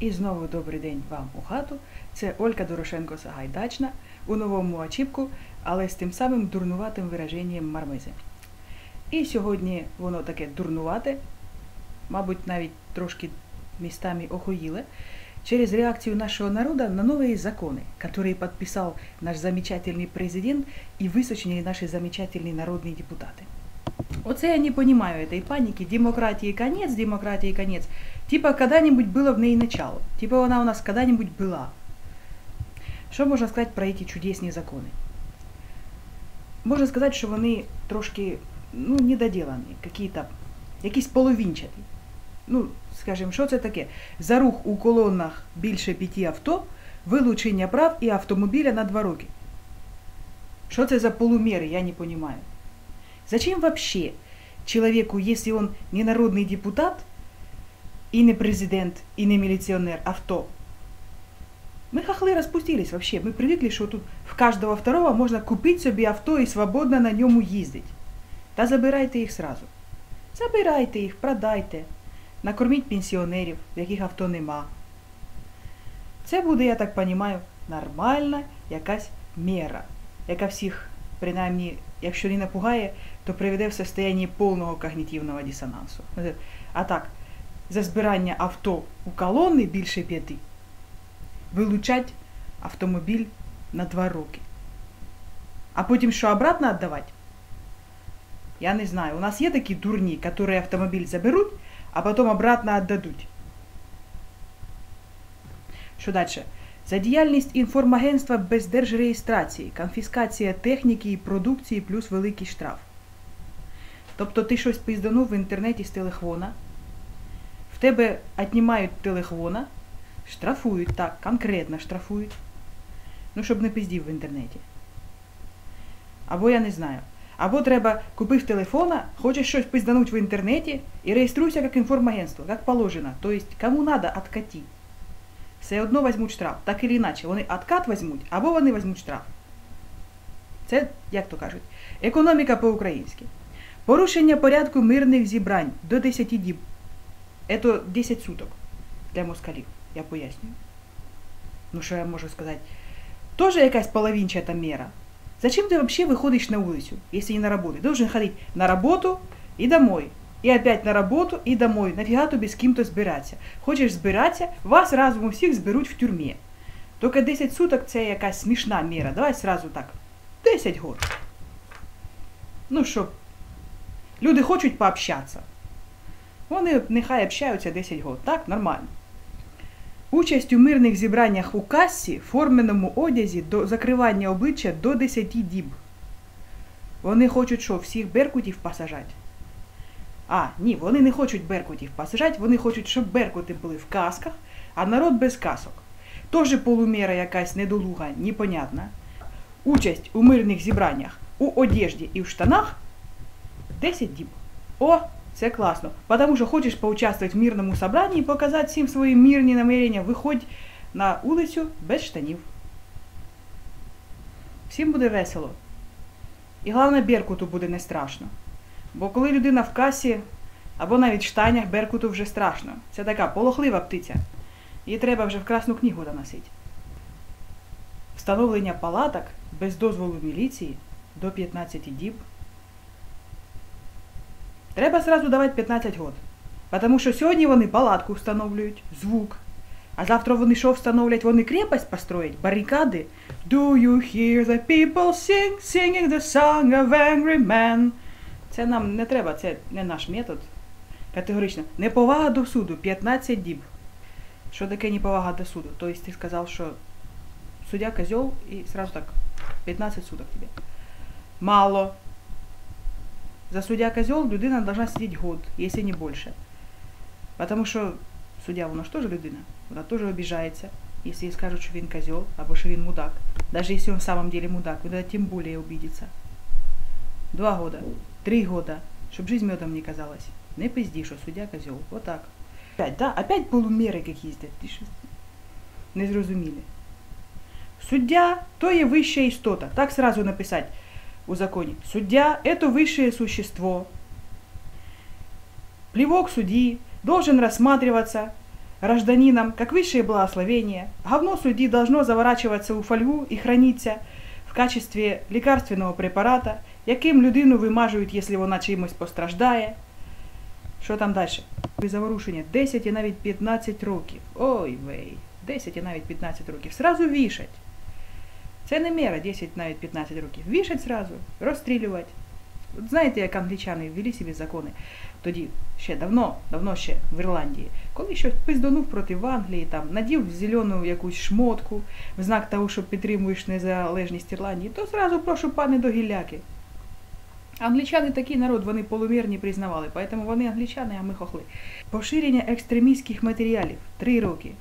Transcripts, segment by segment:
І знову добрий день вам у хату. Це Олька Дорошенко Сагайдачна у новому очіпку, але з тим самим дурнуватим вираженням мармизи. І сьогодні воно таке дурнувате, мабуть, навіть трошки містами охуїле, через реакцию нашего народа на новые законы, которые подписал наш замечательный президент и высоченные наши замечательные народные депутаты. Оце я не понимаю этой паники. Демократии конец, демократии конец. Типа когда-нибудь было в ней начало. Типа она у нас когда-нибудь была. Що можна сказати про ці чудесні закони? Можна сказати, що вони трошки ну, недоділані, какие-то, якісь половинчаті. Ну, скажімо, що це таке? За рух у колонах більше п'яти авто, вилучення прав і автомобіля на два роки. Що це за полумери, я не понимаю. Зачем вообще человеку, если он не народный депутат, и не президент, и не милиционер, а кто? Мы хохлы распустились вообще. Мы привыкли, что тут в каждого второго можно купить себе авто и свободно на ньому їздить. Та забирайте їх сразу. Забирайте їх, продайте, накорміть пенсіонерів, в яких авто нема. Це буде, я так розумію, нормальна якась мера, яка всіх, принаймні, якщо не напугає, то приведе в состояние повного когнітивного дисонансу. А так, за збирання авто у колони більше п'яти, вилучать автомобіль на два роки. А потім що обратно віддавати? Я не знаю. У нас є такі дурні, які автомобіль заберуть, а потім обратно віддадуть. Що далі? За діяльність інформагентства без держреєстрації, конфіскація техніки і продукції плюс великий штраф. Тобто ти щось пизданув в інтернеті з телефона, в тебе віднімають телефона, штрафують, так, конкретно штрафують. Ну, щоб не пиздів в інтернеті. Або я не знаю. Або треба купив телефона, хочеш щось пиздануть в інтернеті і реєструйся як інформагентство, як положено. Тобто, кому треба, откати Все одно візьмуть штраф. Так і іначе. Вони откат візьмуть, або вони візьмуть штраф. Це, як то кажуть, економіка по-українськи. Порушення порядку мирних зібрань до 10 діб. Це 10 суток для москалів, я пояснюю. Ну, що я можу сказати? Тоже якась половинчата мера. Зачем ты вообще выходишь на улицу, если не на работу? Ты должен ходить на работу и домой. И опять на работу и домой. Нафіга тобі з ким-то збиратися. Хочеш збиратися, вас разом у всіх зберуть в тюрмі. Тільки 10 суток це якась смішна мера. Давай сразу так. 10 год. Ну що, люди хочуть пообщатися. Вони нехай общаються 10 год. Так, нормально. Участь у мирних зібраннях у касі, форменому одязі до закривання обличчя до 10 діб. Вони хочуть що, всіх беркутів посажати? А, ні, вони не хочуть беркутів посажати, вони хочуть, щоб беркути були в касках, а народ без касок. Тоже полумера якась недолуга, непонятна. Участь у мирних зібраннях у одежді і в штанах 10 діб. О! Це класно. Потому що хочеш поучаствовать в мирному собранні і показати всім свої мирні намірення, виходь на вулицю без штанів. Всім буде весело. І головне, Беркуту буде не страшно. Бо коли людина в касі або навіть в штанях, Беркуту вже страшно. Це така полохлива птиця. Її треба вже в Красну книгу доносити. Встановлення палаток без дозволу міліції до 15 діб. Треба сразу давати 15 год. Тому що сьогодні вони палатку встановлюють, звук. А завтра вони що встановлять? Вони крепость построять, барикади. Do you hear the people sing, singing the song of angry men? Це нам не треба, це не наш метод. Категорично. Неповага до суду 15 діб. Що таке неповага до суду? Тобто ти сказав, що суддя козьол і сразу так 15 суток тебе. Мало. За суддя козел людина должна сидеть год, если не больше. Потому що суддя, вона ж теж людина, вона теж обіжається, якщо їй скажуть, що він козел, або що він мудак. Даже если он в самом деле мудак, вона тем более обидится. Два года, три года, щоб жизнь медом не казалась. Не пизди, що суддя козел. Вот так. Опять, да? Опять полумери якісь. Ти що? Не зрозуміли. Суддя то є вища істота. Так сразу написать у законе. Судья – это высшее существо. Плевок судьи должен рассматриваться гражданинам как высшее благословение. Говно судьи должно заворачиваться у фольгу и храниться в качестве лекарственного препарата, яким людину вимажують, якщо вона чимось постраждає. Що там далі? Заворушення 10 і навіть 15 років. Ой вей, 10 і навіть 15 років. Сразу вішать. Це не мера 10 навіть 15 років. Вішать сразу, розстрілювати. От знаєте, як англічани ввели собі закони тоді, ще давно, давно ще в Ірландії, коли щось пизданув проти в Англії, там, надів зелену якусь шмотку в знак того, що підтримуєш незалежність Ірландії, то зразу прошу пане до гілляки. Англічани такий народ, вони полумірні признавали, поэтому вони англічани, а ми хохли. Поширення екстремістських матеріалів три роки.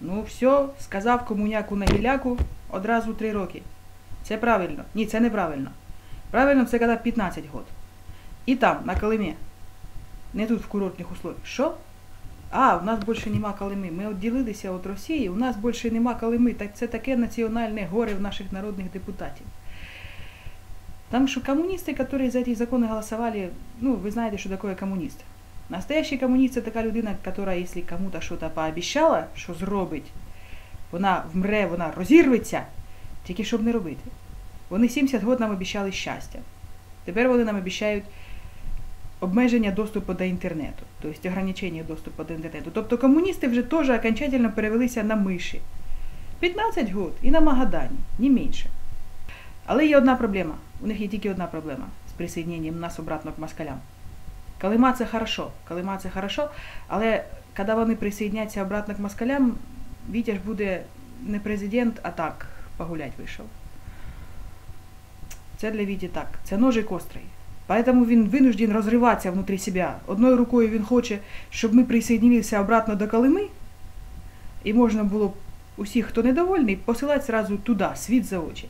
Ну все, сказав комуняку на гіляку, одразу три роки. Це правильно. Ні, це неправильно. Правильно, це коли 15 год. І там, на Колимі. Не тут в курортних условиях. Що? А, у нас більше нема Колими. Ми відділилися від Росії, у нас більше нема Колими. Так це таке національне горе в наших народних депутатів. Потому что коммунисты, которые за эти законы голосовали, ну, вы знаете, что такое коммунист. Настоящий коммунист – это така людина, которая, если кому-то что-то пообещала, що зробить, вона вмре, вона розірветься, тільки щоб не робити. Вони 70 років нам обіцяли щастя. Тепер вони нам обіцяють обмеження доступу до інтернету, тобто ограничення доступу до інтернету. Тобто комуністи вже теж окончательно перевелися на миші. 15 років і на Магадані, не менше. Але є одна проблема. У них є тільки одна проблема з присоединенням нас обратно к москалям. Калима це хорошо, Калима це хорошо, але коли вони присоединяться обратно к москалям, Вітя ж буде не президент, а так погулять вийшов. Це для Віті так. Це ножик острий. Поэтому він вынужден розриватися внутрі себе. Одною рукою він хоче, щоб ми присоединилися обратно до Калими, і можна було усіх, хто недовольний, посилати сразу туди, світ за очі.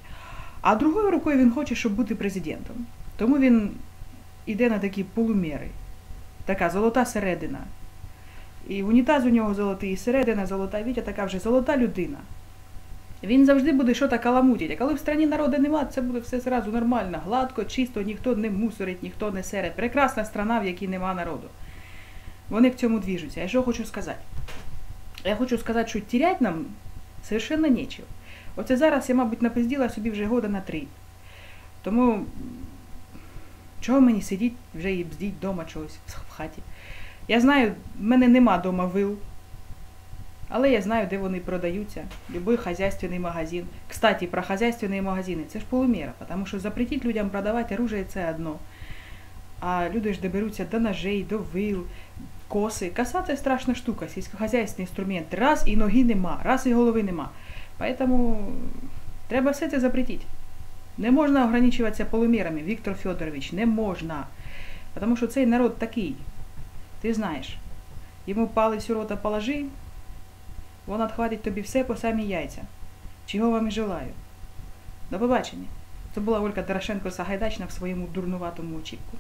А другою рукою він хоче, щоб бути президентом. Тому він йде на такі полуміри. Така золота середина. І унітаз у нього золотий, і середина золота, Вітя така вже золота людина. Він завжди буде щось каламутить. А коли в страні народу нема, це буде все зразу нормально, гладко, чисто, ніхто не мусорить, ніхто не сере. Прекрасна страна, в якій нема народу. Вони к цьому двіжуться. Я що хочу сказати? Я хочу сказати, що тірять нам совершенно нічого. Оце зараз я, мабуть, напизділа собі вже года на три. Тому чого мені сидіть вже і бздіть вдома чогось в хаті? Я знаю, в мене нема вдома вил, але я знаю, де вони продаються. Любой хозяйственний магазин. Кстати, про хозяйственні магазини. Це ж полуміра, тому що запретить людям продавати оружие це одно. А люди ж доберуться до ножей, до вил, коси. Коса це страшна штука, сільськохозяйственний інструмент. Раз і ноги нема, раз і голови нема. Поэтому треба все це запретити. Не можна ограничуватися полумірами, Віктор Федорович, не можна. Тому що цей народ такий. Ти знаєш, йому палець у рота положи, він відхватить тобі все по самі яйця. Чого вам і желаю. До побачення. Це була Ольга Дорошенко Сагайдачна в своєму дурнуватому очіпку.